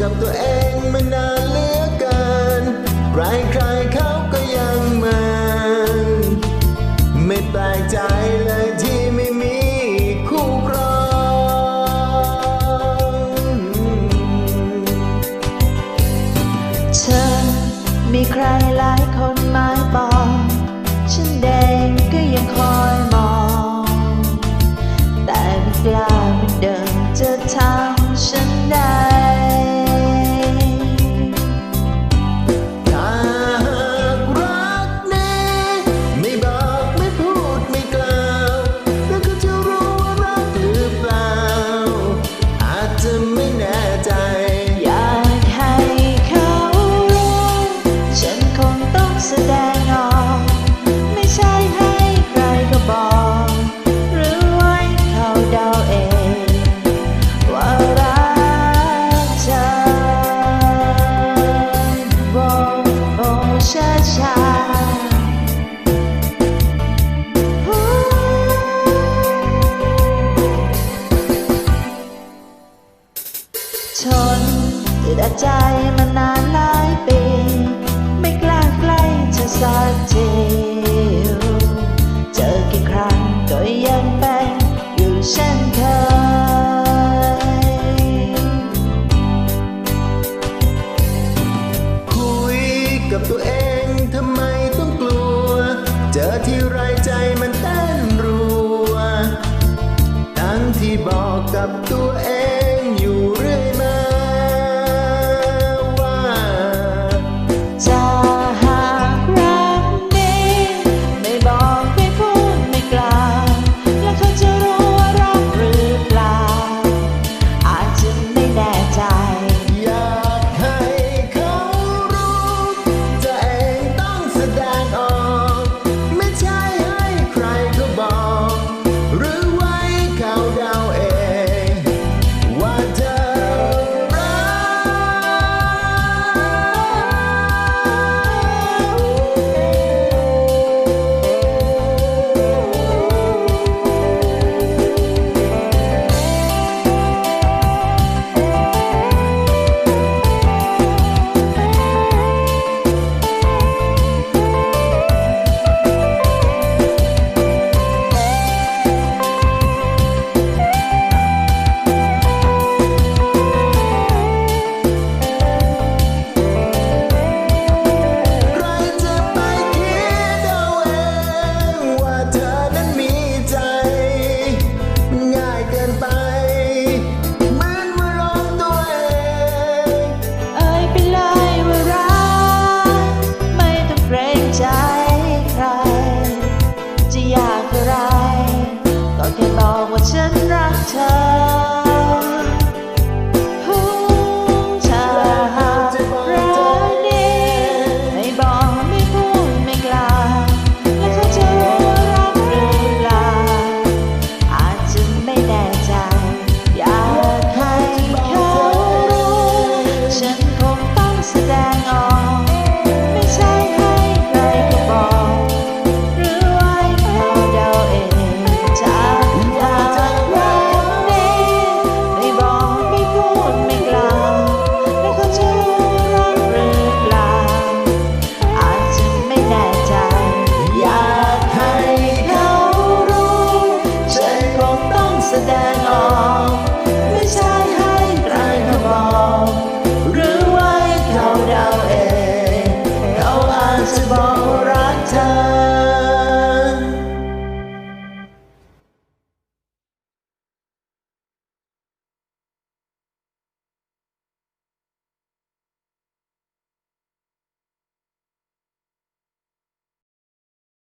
กับตัวเองมานานเหลือเกินไร ใจเลยที่ไม่มีคู่ครองเธอมีใคร แต่ใจมานานหลายปีไม่กล้าใกล้จะอสักทีเจอกี่ครั้ยังเป็นอยู่เช่นเคย คุยกับตัวเองทำไมต้องกลัว เจอที่ไรใจมันเต้นรัว ทั้งที่บอกกับตัวเอง Senator.